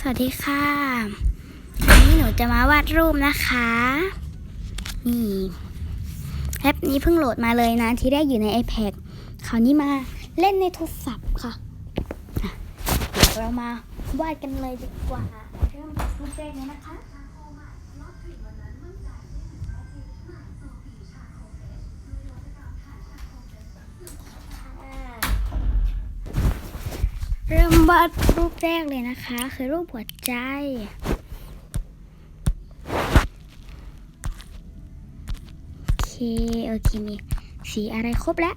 สวัสดีค่ะ วันนี้หนูจะมาวาดรูปนะคะ นี่แอปนี้เพิ่งโหลดมาเลยนะ ที่แรกอยู่ใน iPad คราวนี้มาเล่นในโทรศัพท์ค่ะะเดี๋ยวเรามาวาดกันเลยดีกว่าเริ่มรูปแรกเลยนะคะ เริ่มวาดรูปแรกเลยนะคะ คือรูปหัวใจ โอเค โอเค มีสีอะไรครบแล้ว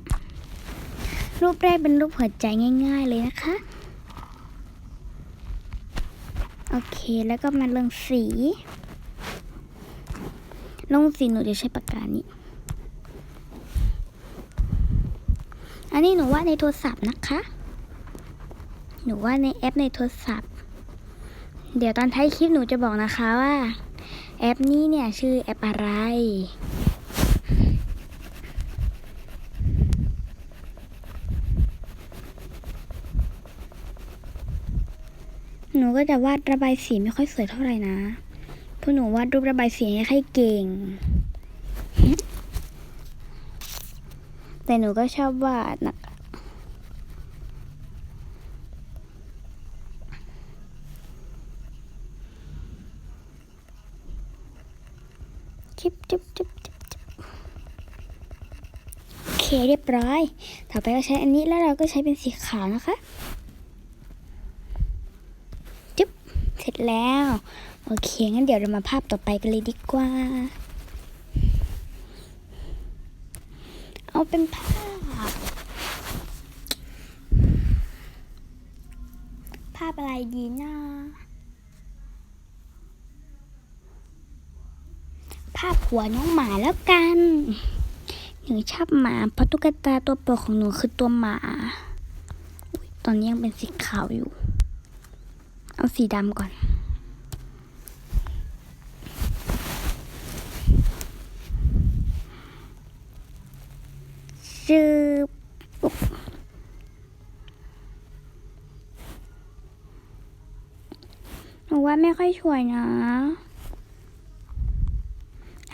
รูปแรกเป็นรูปหัวใจง่ายๆเลยนะคะ โอเค แล้วก็มาลงสี ลงสีหนูจะใช้ปากกานี้ อันนี้หนูวาดในโทรศัพท์นะคะ หนูว่าในแอปในโทรศัพท์ เดี๋ยวตอนท้ายคลิปหนูจะบอกนะคะว่า แอปนี้เนี่ยชื่อแอปอะไร หนูก็จะวาดระบายสีไม่ค่อยสวยเท่าไหร่นะเพราะหนูวาดรูประบายสีไม่ค่อยเก่ง แต่หนูก็ชอบวาดนะ จิบจิบจิบจิบจิบโอเคเรียบร้อย ต่อไปก็ใช้อันนี้แล้วเราก็ใช้เป็นสีขาวนะคะจิบเสร็จแล้ว โอเคงั้นเดี๋ยวเรามาภาพต่อไปกันเลยดีกว่า เอาเป็นภาพ ภาพอะไรดีนะ ภาพหัวน้องหมาแล้วกัน หนูชอบหมาเพราะตุ๊กตาตัวโปรดของหนูคือตัวหมา ตอนนี้ยังเป็นสีขาวอยู่ เอาสีดำก่อนชื่อปุ๊บหนูว่าไม่ค่อยช่วยนะ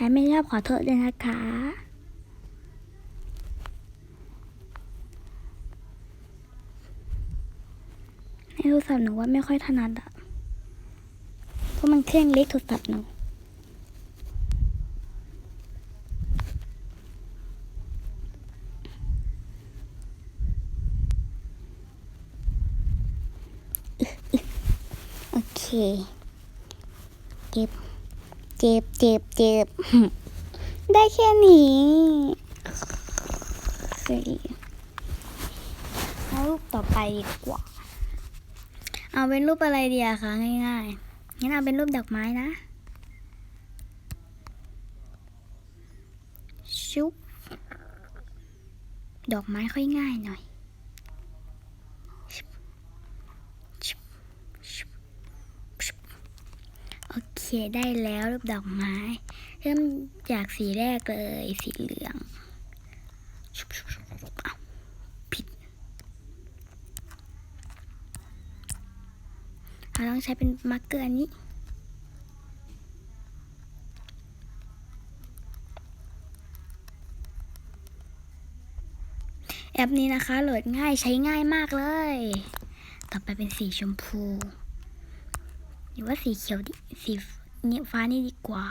ใครไม่ชอบขอโทษด้วยนะคะในโทรศัพท์หนูว่าไม่ค่อยถนัดอะเพราะมันเครื่องเล็กโทรศัพท์หนูโอเค เก็บ เจ็บเจ็บเจ็บได้แค่นี้เฮ้ยเอารูปต่อไปดีกว่า เอาเป็นรูปอะไรดีอะคะง่ายๆงั้นเอาเป็นรูปดอกไม้นะชุบดอกไม้ค่อยง่ายหน่อยชุบชุบชุบชุบโอ เคได้แล้วรูปดอกไม้ เริ่มจากสีแรกเลย สีเหลืองผิดเราต้องใช้เป็นมาร์กเกอร์อันนี้แอปนี้นะคะโหลดง่ายใช้ง่ายมากเลย ต่อไปเป็นสีชมพู รือว่าสีเขียวดิสีเนี่ยฟ้านี่ดีกว่า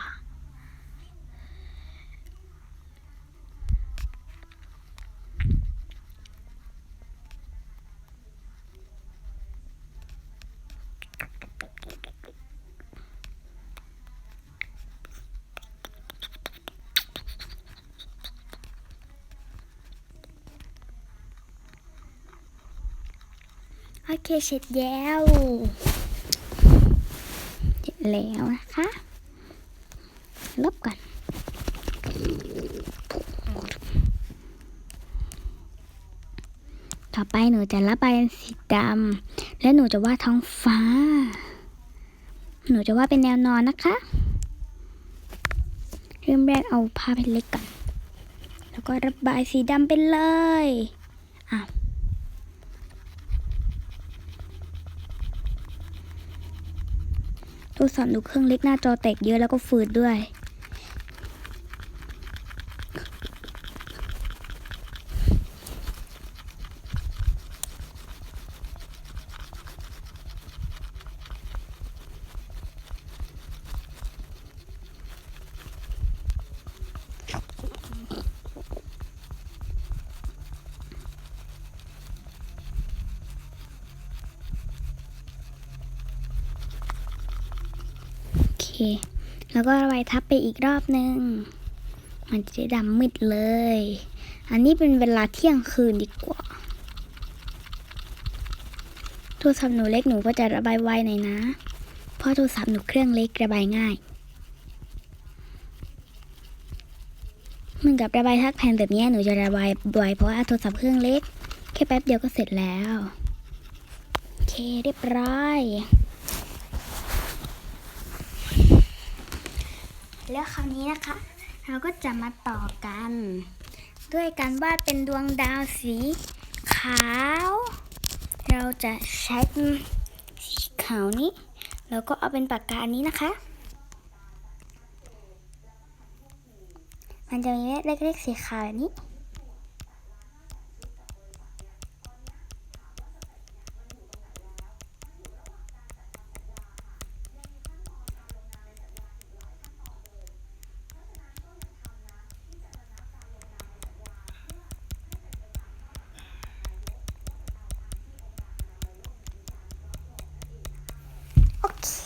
โอเคเสร็จแล้ว แล้วนะคะ ลบก่อน ต่อไปหนูจะระบายสีดำและหนูจะวาดท้องฟ้า หนูจะวาดเป็นแนวนอนนะคะ เริ่มแรกเอาภาพให้เล็กก่อน แล้วก็ระบายสีดำไปเลยอ้าว โทรศัพท์หนูเครื่องเล็กหน้าจอแตกเยอะแล้วก็ฝืดด้วย เค แล้วก็ระบายทับไปอีกรอบนึง มันจะดำมืดเลย อันนี้เป็นเวลาเที่ยงคืนดีกว่าโทรศัพท์หนูเล็กหนูก็จะระบายไวหน่อยนะ เพราะโทรศัพท์หนูเครื่องเล็กระบายง่ายเหมือนกับระบายทักแผ่นแบบนี้หนูจะระบายไวเพราะว่าโทรศัพท์เครื่องเล็ก แค่แป๊บเดียวก็เสร็จแล้ว โอเคเรียบร้อย แล้วคราวนี้นะคะ เราก็จะมาต่อกัน ด้วยการวาดเป็นดวงดาวสีขาว เราจะใช้สีขาวนี้ แล้วก็เอาเป็นปากกาอันนี้นะคะ มันจะมีเม็ดเล็กๆสีขาวแบบนี้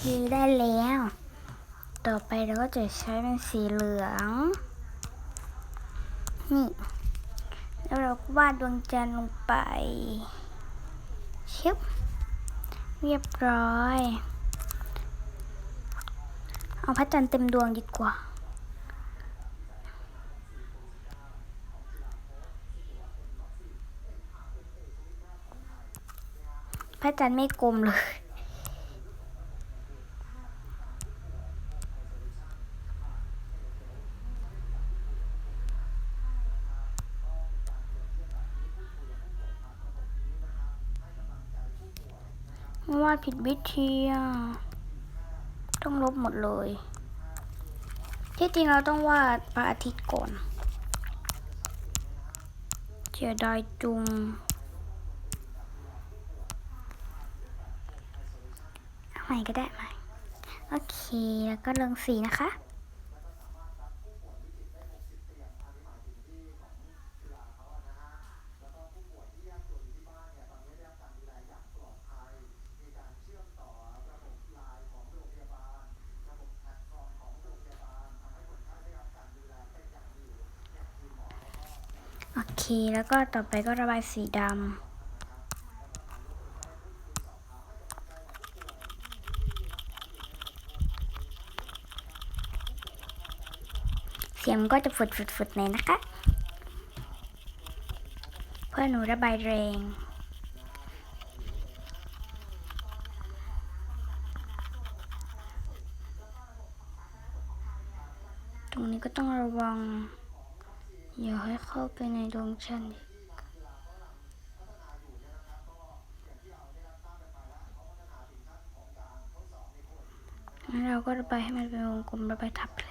โอเคได้แล้ว ต่อไปเราก็จะใช้เป็นสีเหลือง นี่ แล้วเราก็วาดดวงจันทร์ลงไปชิบเรียบร้อย เอาพระจันทร์เต็มดวงดีกว่าพระจันทร์ไม่กลมเลย วาดผิดวิธีอะต้องลบหมดเลย ที่จริงเราต้องวาดพระอาทิตย์ก่อนเจียดายจุงใหม่ก็ได้ใหม่โอเค แล้วก็ลงสีนะคะ เค แล้วก็ต่อไปก็ระบายสีดำเสียงก็จะฝุดฝุดฝุดๆๆหน่อยนะคะ เพื่อหนูระบายแรง ตรงนี้ก็ต้องระวัง อย่าให้เข้าไปในดวงจันทร์อีกแล้วเราก็ระบายให้มันเป็นวงกลมระบายทับเลย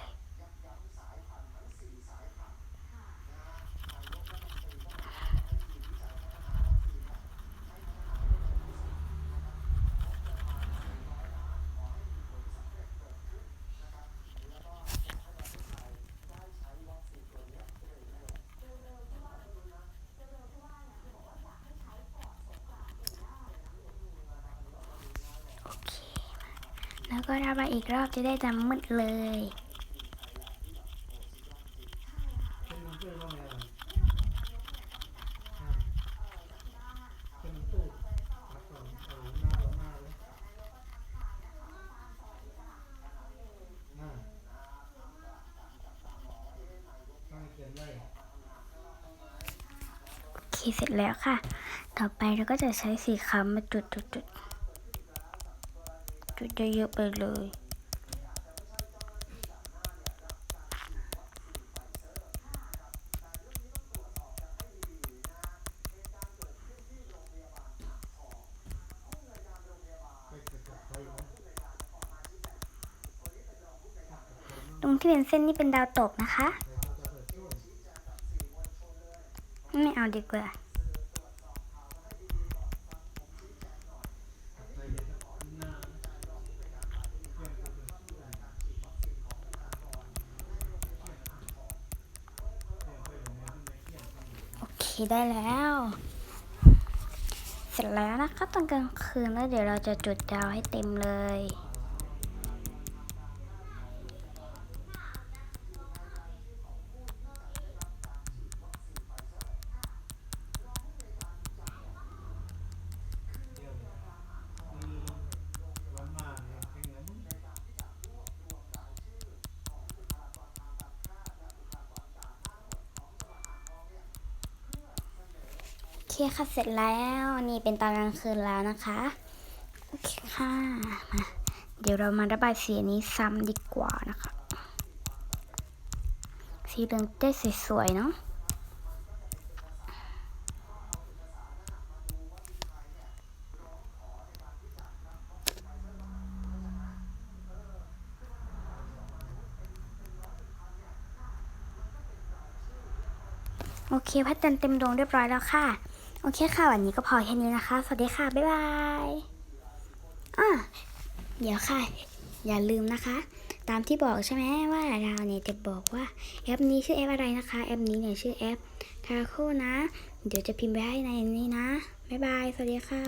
แล้วก็ระบาอีกรอบจะได้จำมืดเลย โอเคเสร็จแล้วค่ะ ต่อไปเราก็จะใช้สีขาวมาจุดจุด จุดจุดเยอะไปเลยตรงที่เป็นเส้นนี่เป็นดาวตกนะคะ ไม่เอาดีกว่า คได้แล้ว เสร็จแล้วนะคะตอนกลางคืนแล้วเดี๋ยวเราจะจุดดาวให้เต็มเลย คค่ะเสร็จแล้วนี่เป็นตอนกลางคืนแล้วนะคะโอเคค่ะมาเดี๋ยวเรามาระบายสีนี้ซ้ำดีกว่านะคะ สีเหลืองได้สวยๆเนาะโอเคพัดจันทร์เต็มดวงเรียบร้อยแล้วค่ะ โอเคค่ะ วันนี้ก็พอแค่นี้นะคะ สวัสดีค่ะ บ๊ายบายอะเดี๋ยวค่ะ อย่าลืมนะคะ ตามที่บอกใช่ไหมว่าเราเนี่ยจะบอกว่าแอปนี้ชื่อแอปอะไรนะคะ แอปนี้เนี่ยชื่อแอปทาโคนะ เดี๋ยวจะพิมพ์ไว้ให้ในนี้นะ บ๊ายบาย สวัสดีค่ะ